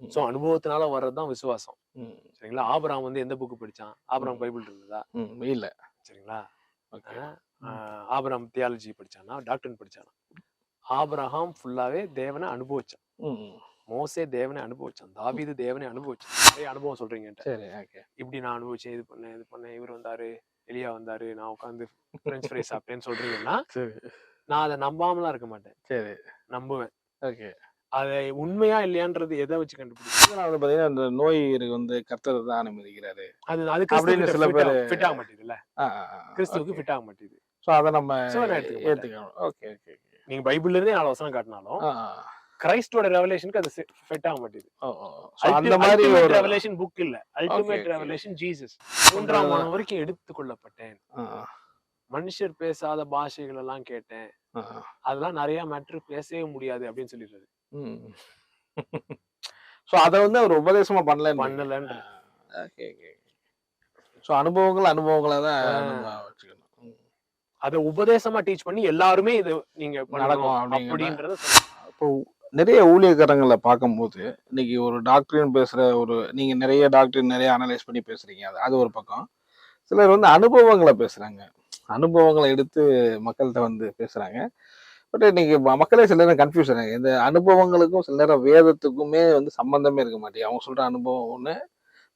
So அனுபவத்தினால வர்றதுதான் விசுவாசம். சரிங்களா? ஆபிரகாம் வந்து எந்த புக் படிச்சான்? ஆபிரகாம் ம். பைபிள் இருந்ததா. இல்ல. சரிங்களா? ஆபிரகாம் தியாலஜி படிச்சானா? டாக்டர் படிச்சானா? ஆபிரகாம் ஃபுல்லாவே தேவனை அனுபவிச்சான். மோசே தேவனை அனுபவிச்சான். தாவீது தேவனை அனுபவிச்சான். நிறைய அனுபவம் சொல்றீங்க என்கிட்ட. சரி ஓகே. இப்படி நான் அனுபவிச்சேன் இது பண்ணேன் இது பண்ணேன் இவர் வந்தாரு எலியா வந்தாரு நான் உட்காந்து ஃப்ரெஞ்ச் ஃப்ரை சாப்பிட்டேன்னு சொல்றீங்கன்னா நான் அதை நம்பாமலாம் இருக்க மாட்டேன். சரி. நம்புவேன். ஓகே. அதை உண்மையா இல்லையான்றது எதை வச்சு வந்து பாத்தீங்கன்னா இந்த நோய் வந்து கர்த்தர் தான் அனுமதிக்கிறாரு. அது அது அப்படின்னு சில பேரு- ஃபிட் ஆக மாட்டேங்குதுல்ல கிறிஸ்துவுக்கு ஃபிட் ஆக மாட்டேங்குது ஸோ அதை நம்ம. ஏத்துக்கணும். ஓகே ஓகே நீங்க பைபிள்ல இருந்தே நாலு வசனம் காட்டினாலும் கிரைஸ்டோட ரெவலேஷனுக்கு அது ஃபிட் ஆக மாட்டேங்குது அந்த மாதிரி ஒரு ரெவலேஷன் புக் இல்ல. அல்டிமேட். ரெவலேஷன் ஜீசஸ் மூன்றாம் மனம் வரைக்கும் எடுத்துக் கொள்ளப்பட்டேன். ஆ, மனுஷர் பேசாத பாஷைகள் எல்லாம் கேட்டேன். அதெல்லாம் நிறைய மேட்ரு பேசவே முடியாது அப்படின்னு சொல்லிடுறது. ஸோ அதை வந்து அவர் உபதேசமா பண்ணல பண்ணலன்ற ஓகே ஓகே ஸோ அனுபவங்கள் அனுபவங்களா தான் வச்சுக்கணும். அத உபதேசமா டீச் பண்ணி எல்லாருமே இது நீங்க நடக்கும் அப்படின்றத. இப்போ நிறைய ஊழியக்காரங்களை பார்க்கும்போது இன்னைக்கு ஒரு டாக்டரின் பேசுற ஒரு நீங்க நிறைய டாக்டர் நிறைய அனலைஸ் பண்ணி பேசுறீங்க. அது அது ஒரு பக்கம். சிலர் வந்து அனுபவங்களை பேசுறாங்க. அனுபவங்களை எடுத்து மக்கள்கிட்ட வந்து பேசுறாங்க. பட் இன்னைக்கு மக்களே சில நேரம் ஆகிறாங்க இந்த அனுபவங்களுக்கும் சில நேரம் வேதத்துக்குமே வந்து சம்பந்தமே இருக்க மாட்டேங்குது. அவங்க சொல்ற அனுபவம் ஒன்று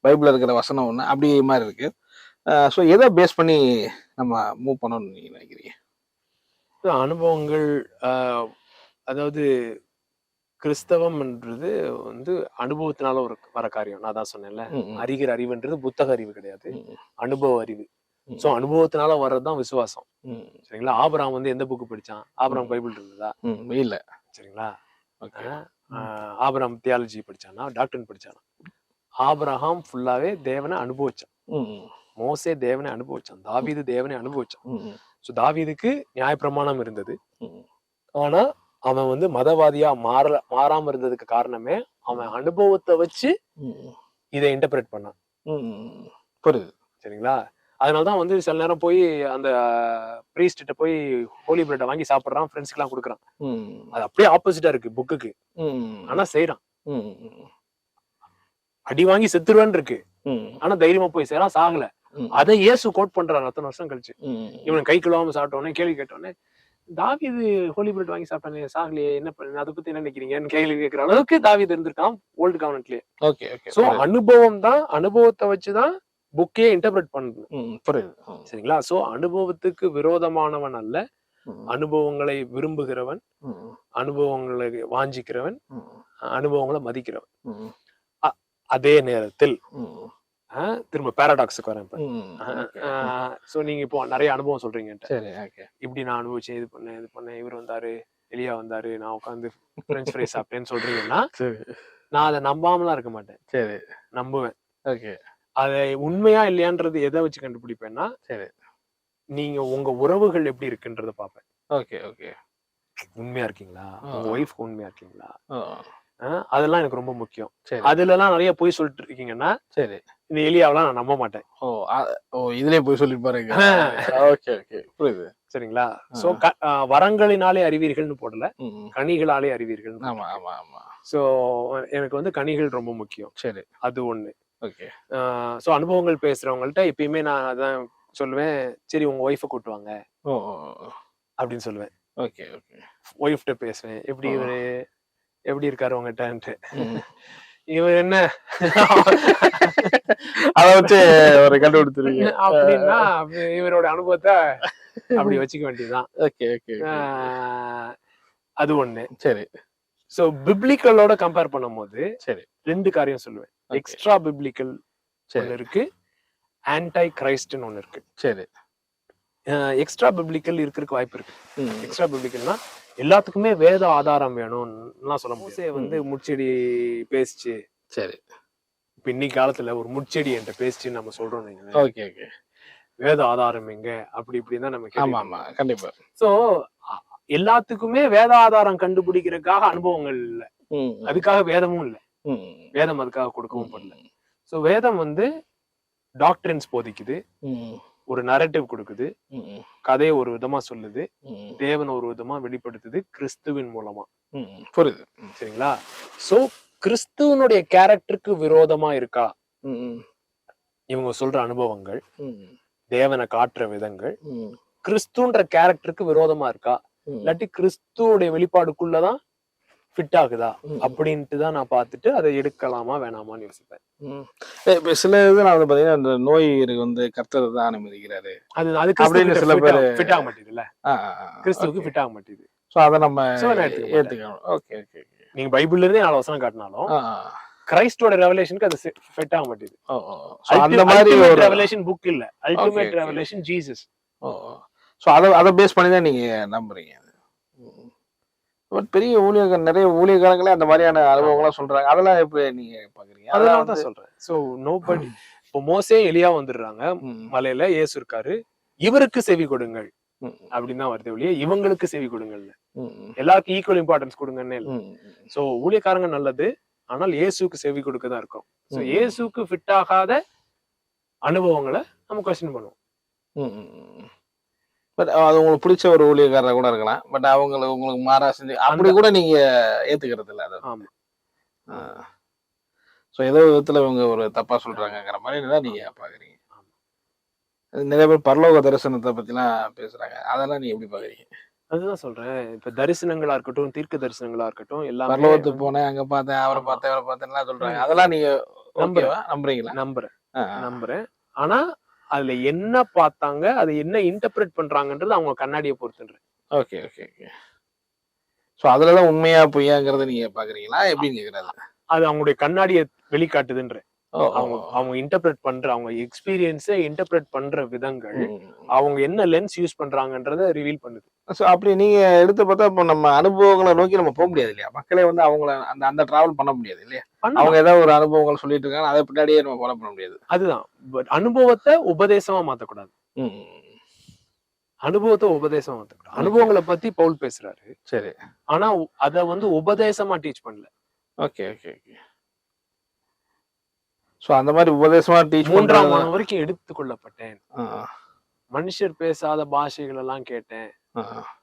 பைபிளில் இருக்கிற வசனம் ஒன்று அப்படி மாதிரி இருக்கு. ஸோ எதை பேஸ் பண்ணி நம்ம மூவ் பண்ணணும்னு நீங்க நினைக்கிறீங்க? அனுபவங்கள் அதாவது கிறிஸ்தவம்ன்றது வந்து அனுபவத்தினால ஒரு வர காரியம். நான் தான் சொன்னேன்ல. அறிகிற அறிவுன்றது புத்தக அறிவு கிடையாது. அனுபவ அறிவு. சோ அனுபவத்தினால வர்றதுதான் விசுவாசம். சரிங்களா? ஆபிரகாம் வந்து எந்த புக் படிச்சான்? ஆபிரகாம் ம். பைபிள் இருந்ததா? இல்ல. சரிங்களா? ஆபிரகாம் தியாலஜி படிச்சானா? டாக்டர் படிச்சானா? ஆபிரகாம் ஃபுல்லாவே தேவனை அனுபவிச்சான். மோசே தேவனை அனுபவிச்சான். தாவீது தேவனை அனுபவிச்சான். ஸோ தாவீதுக்கு நியாயப்பிரமாணம் இருந்தது. ஆனா அவன் வந்து மதவாதியா மாற மாறாம இருந்ததுக்கு காரணமே அவன் அனுபவத்தை வச்சு. இதை இன்டர்பிரேட் பண்ணான். புரியுது. சரிங்களா? அதனாலதான் வந்து சில நேரம் போய் அந்த ப்ரீஸ்ட்ட போய் ஹோலி பிரெட்டை வாங்கி சாப்பிடுறான் ஃப்ரெண்ட்ஸ்க்குலாம் கொடுக்குறான். அது அப்படியே ஆப்போசிட்டா இருக்கு புக்குக்கு ஆனா செய்யறான் அடி வாங்கி செத்துருவேன் இருக்கு. ஆனா தைரியமா போய் செய்யறான் சாகல. அதை இயேசு கோட் பண்றான் அத்தனை வருஷம் கழிச்சு. இவன் கை கழுவாம சாப்பிட்டோன்னே கேள்வி கேட்டோன்னே தாவீது ஹோலி பிரெட் வாங்கி சாப்பிட்டானே சாகலையே என்ன பண்ண அதை பத்தி என்ன நினைக்கிறீங்கன்னு கேள்வி கேட்கிற அளவுக்கு தாவீது இருந்திருக்கான் ஓல்டு கவர்மெண்ட்லயே ஓகே ஓகே சோ. அனுபவம் தான் அனுபவத்தை வச்சுதான் புக்கே இன்டர்பிரட் பண்ணணும். புரியுது. சரிங்களா? சோ அனுபவத்துக்கு விரோதமானவன் அல்ல. அனுபவங்களை விரும்புகிறவன். அனுபவங்களை வாஞ்சிக்கிறவன். அனுபவங்களை மதிக்கிறவன். அதே நேரத்தில் திரும்ப பேராடாக்ஸுக்கு வரேன். சோ நீங்க இப்போ நிறைய அனுபவம் சொல்றீங்க என்கிட்ட. சரி ஓகே இப்படி நான் அனுபவிச்சேன் இது பண்ணேன் இது பண்ணேன் இவர் வந்தாரு எலியா வந்தாரு நான் உட்காந்து ஃப்ரெஞ்ச் ஃப்ரை சாப்பிட்டேன்னு சொல்றீங்கன்னா நான் அதை நம்பாமலாம் இருக்க மாட்டேன். சரி. நம்புவேன். ஓகே அதை உண்மையா இல்லையான்றது எதை வச்சு கண்டுபிடிப்பேன்னா சரி. நீங்க உங்க உறவுகள் எப்படி இருக்குன்றத பார்ப்பேன். Okay okay. உண்மையா இருக்கீங்களா? உங்க. ஒய்ஃப் உண்மையா இருக்கீங்களா? அதெல்லாம் எனக்கு ரொம்ப முக்கியம். சரி. அதுல எல்லாம் நிறைய போய் சொல்லிட்டு இருக்கீங்கன்னா சரி. இந்த எலியாவெல்லாம் நான் நம்ப மாட்டேன். ஓ ஓ இதுலயே போய் சொல்லி பாருங்க ஓகே ஓகே. புரியுது. சரிங்களா. சோ வரங்களினாலே அறிவீர்கள்னு போடல. கனிகளாலே அறிவீர்கள் ஆமா ஆமா ஆமா. சோ எனக்கு வந்து கனிகள் ரொம்ப முக்கியம். சரி. அது ஒண்ணு. ஓகே ஸோ அனுபவங்கள் பேசுறவங்கள்ட்ட எப்பயுமே நான் அதான் சொல்லுவேன் சரி உங்க ஒய்ஃபை கூட்டுவாங்க. ஓ. அப்படின்னு சொல்லுவேன். ஓகே ஓகே ஒய்ஃப்ட்ட பேசுவேன். எப்படி. இவரு? எப்படி இருக்காரு உங்ககிட்டன்ட்டு? ம். இவர் என்ன? அத வச்சு ஒரு கண்டுபிடிச்சிருக்கீங்க அப்படின்னா அப்படி இவரோட அனுபவத்தை அப்படி வச்சுக்க வேண்டியதுதான். ஓகே ஓகே அது ஒண்ணு. சரி. ஸோ பிப்ளிக்கலோட கம்பேர் பண்ணும்போது சரி. ரெண்டு காரியம் சொல்லுவேன். எக்ஸ்ட்ரா பிப்ளிக்கல் ஒன்று இருக்கு. ஆன்டை கிரைஸ்ட்னு ஒன்று இருக்கு. சரி. எக்ஸ்ட்ரா பிப்ளிக்கல் இருக்கிறதுக்கு வாய்ப்பு இருக்கு. எக்ஸ்ட்ரா பிப்ளிக்கல்னா எல்லாத்துக்குமே வேத ஆதாரம் வேணும்லாம் சொல்ல முடியாது. வந்து முட்செடி பேசிச்சு. சரி. இப்ப இன்னைக்கு காலத்துல ஒரு முட்செடி என்கிட்ட பேசிச்சு நம்ம சொல்றோம் நீங்க ஓகே ஓகே. வேத ஆதாரம் எங்க? அப்படி இப்படின்னு தான் நம்ம ஆமா ஆமா. கண்டிப்பா. சோ எல்லாத்துக்குமே வேத ஆதாரம் கண்டுபிடிக்கிறதுக்காக அனுபவங்கள் இல்ல. அதுக்காக வேதமும் இல்ல. வேதம் அதுக்காக கொடுக்கவும் பண்ணல சோ வேதம் வந்து டாக்டரின்ஸ் போதிக்குது. ஒரு நரேட்டிவ் கொடுக்குது. கதையை ஒரு விதமா சொல்லுது. தேவன் ஒரு விதமா வெளிப்படுத்துது கிறிஸ்துவின் மூலமா. புரியுது. சரிங்களா? சோ கிறிஸ்துவனுடைய கேரக்டருக்கு விரோதமா இருக்கா? இவங்க சொல்ற அனுபவங்கள் தேவனை காட்டுற விதங்கள் கிறிஸ்துன்ற கேரக்டருக்கு விரோதமா இருக்கா. இல்லாட்டி கிறிஸ்துவோடைய வெளிப்பாடுக்குள்ளதான் ஃபிட் ஆகுதா. அப்படின்ட்டு தான் நான் பார்த்துட்டு அதை எடுக்கலாமா வேணாமான்னு யோசிப்பேன். இப்ப சில இது நான் வந்து பாத்தீங்கன்னா இந்த நோய் வந்து கர்த்தர் தான் அனுமதிக்கிறாரு. அது அது அப்படின்னு சில பேரு- ஃபிட் ஆக மாட்டேங்குதுல்ல. கிறிஸ்துவுக்கு ஃபிட் ஆக மாட்டேங்குது. சோ அதை நம்ம. ஏத்துக்கணும். ஓகே ஓகே நீங்க பைபிள்ல இருந்தே நாலு வசனம் காட்டினாலும். கிரைஸ்டோட ரெவலேஷனுக்கு அது ஃபிட் ஆக மாட்டேங்குது. அந்த மாதிரி ஒரு ரெவலேஷன் புக் இல்ல. அல்டிமேட். ரெவலேஷன் ஜீசஸ் ஸோ அதை அதை பேஸ் பண்ணி தான் நீங்க நம்புறீங்க. பட் பெரிய ஊழியர்கள் நிறைய ஊழியக்காரங்களே அந்த மாதிரியான அனுபவங்களாம் சொல்றாங்க. அதெல்லாம் எப்படி நீங்க பாக்குறீங்க? அதெல்லாம் தான் சொல்றேன். சோ நோ பட் இப்போ மோசே எலியா வந்துடுறாங்க. மலையில இயேசு இருக்காரு. இவருக்கு செவி கொடுங்கள். அப்படின்னு தான் வருது ஒழிய இவங்களுக்கு செவி கொடுங்கள் எல்லாருக்கும் ஈக்குவல் இம்பார்ட்டன்ஸ் கொடுங்கன்னு இல்ல. சோ ஊழியக்காரங்க நல்லது. ஆனால் இயேசுக்கு செவி கொடுக்க தான் இருக்கும். சோ ம். இயேசுக்கு ஃபிட் ஆகாத அனுபவங்களை நம்ம கொஸ்டின் பண்ணுவோம். பட் அது உங்களுக்கு பிடிச்ச ஒரு ஊழியக்காரர் கூட இருக்கலாம். பட் அவங்களுக்கு உங்களுக்கு மாறா செஞ்சு அப்படி கூட நீங்க ஏத்துக்கிறது இல்ல அதை. ஸோ ஏதோ விதத்துல இவங்க ஒரு தப்பா சொல்றாங்கங்கிற மாதிரி தான் நீங்க பாக்குறீங்க. நிறைய பேர் பரலோக தரிசனத்தை பத்திலாம் பேசுறாங்க. அதெல்லாம் நீங்க எப்படி பாக்குறீங்க? அதுதான் சொல்றேன். இப்ப தரிசனங்களா இருக்கட்டும் தீர்க்க தரிசனங்களா இருக்கட்டும் எல்லாமே பரலோகத்துக்கு போனேன் அங்க பார்த்தேன் அவரை. பார்த்தேன் அவரை பார்த்தேன்லாம் சொல்றாங்க. அதெல்லாம் நீங்க நம்புறீங்களா? நம்புறேன். நம்புறேன். ஆனா அதுல என்ன பார்த்தாங்க அது என்ன இன்டர்பிரேட் பண்றாங்கன்றது அவங்க கண்ணாடியை பொறுத்துன்றேன். ஓகே ஓகே ஓகே ஸோ அதுலதான் உண்மையா பொய்யாங்கிறத நீங்க பாக்குறீங்களா? எப்படின்னு கேக்குறாரு அது அவங்களுடைய கண்ணாடியை ஓ, அவங்க. அவங்க இன்டர்பிரேட் பண்ற அவங்க எக்ஸ்பீரியன்ஸை இன்டர்பிரேட் பண்ற விதங்கள். அவங்க என்ன லென்ஸ் யூஸ் பண்றாங்கன்றத ரிவீல் பண்ணுது. So, அப்படி நீங்க எடுத்து பார்த்தா இப்போ நம்ம அனுபவங்களை நோக்கி நம்ம போக முடியாது இல்லையா? மக்களே வந்து அவங்கள அந்த அந்த டிராவல் பண்ண முடியாது இல்லையா. அவங்க ஏதாவது ஒரு அனுபவங்கள் சொல்லிட்டு இருக்காங்க அதை பின்னாடியே நம்ம ஃபாலோ பண்ண முடியாது. அதுதான். பட் அனுபவத்தை உபதேசமா மாத்தக்கூடாது. அனுபவத்தை உபதேசமா மாத்தக்கூடாது. அனுபவங்களை பத்தி பவுல் பேசுறாரு. சரி. ஆனா அத வந்து உபதேசமா டீச் பண்ணல. Okay okay okay. ஸோ அந்த மாதிரி உபதேசமா டீச் மூன்றாம் வானம் வரைக்கும் எடுத்துக் கொள்ளப்பட்டேன் மனுஷர் பேசாத பாஷைகள் எல்லாம் கேட்டேன்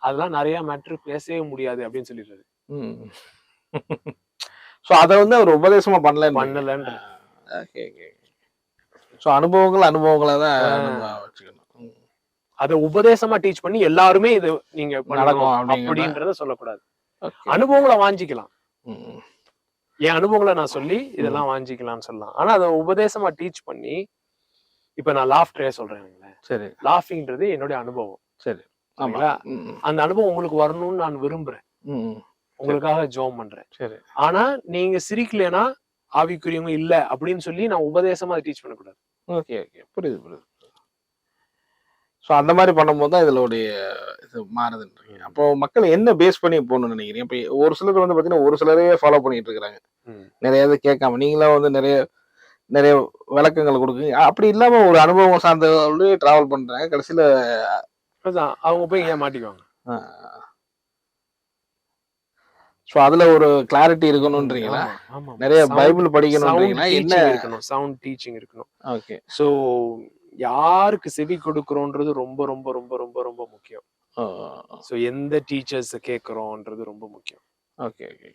அதெல்லாம் நிறைய மேட்ரு பேசவே முடியாது அப்படின்னு சொல்லிடுறாரு ஸோ அதை வந்து அவர் உபதேசமா பண்ணல பண்ணலன்ற. ஸோ அனுபவங்கள் அனுபவங்களா தான் வச்சுக்கணும். அத உபதேசமா டீச் பண்ணி எல்லாருமே இது நீங்க நடக்கும் அப்படின்றத சொல்லக்கூடாது. அனுபவங்களை வாஞ்சிக்கலாம். என் அனுபவங்களை நான் சொல்லி இதெல்லாம் வாஞ்சிக்கலாம்னு சொல்லலாம். ஆனா அதை உபதேசமா டீச் பண்ணி இப்ப நான் லாஃப்டரே சொல்றேன் சரி. லாஃபிங்கிறது என்னுடைய அனுபவம். சரி. ஆமா. சரிங்களா? ம், ம், அந்த அனுபவம் உங்களுக்கு வரணும்னு நான் விரும்புறேன். உங்களுக்காக ஜோம் பண்றேன். சரி. ஆனா நீங்க சிரிக்கலைன்னா ஆவிக்குரியவங்க இல்ல அப்படின்னு சொல்லி நான் உபதேசமா டீச் பண்ணக்கூடாது. Okay okay. புரியுது புரியுது. ஸோ அந்த மாதிரி பண்ணும்போது தான் இதனுடைய இது மாறுதுன்றீங்க அப்போ மக்கள் என்ன பேஸ் பண்ணி போகணும்னு நினைக்கிறீங்க? இப்போ ஒரு சிலர் வந்து பார்த்தீங்கன்னா ஒரு சிலரே ஃபாலோ பண்ணிட்டு இருக்காங்க. ம். நிறைய இது கேட்காம நீங்களாம் வந்து நிறைய நிறைய விளக்கங்கள் கொடுக்குங்க அப்படி இல்லாம ஒரு அனுபவம் சார்ந்தவர்களே டிராவல் பண்றாங்க. கடைசியில அவங்க போய் ஏன் மாட்டிக்குவாங்க. ஸோ அதுல ஒரு கிளாரிட்டி இருக்கணும்ன்றீங்களா. நிறைய பைபிள் படிக்கணும்ன்றீங்களா? என்ன இருக்கணும் சவுண்ட் டீச்சிங் இருக்கணும். ஓகே சோ யாருக்கு செவி கொடுக்கறோன்றது ரொம்ப ரொம்ப ரொம்ப ரொம்ப ரொம்ப முக்கியம். சோ எந்த டீச்சர்ஸ் கேக்குறோம்ன்றது ரொம்ப முக்கியம். Okay okay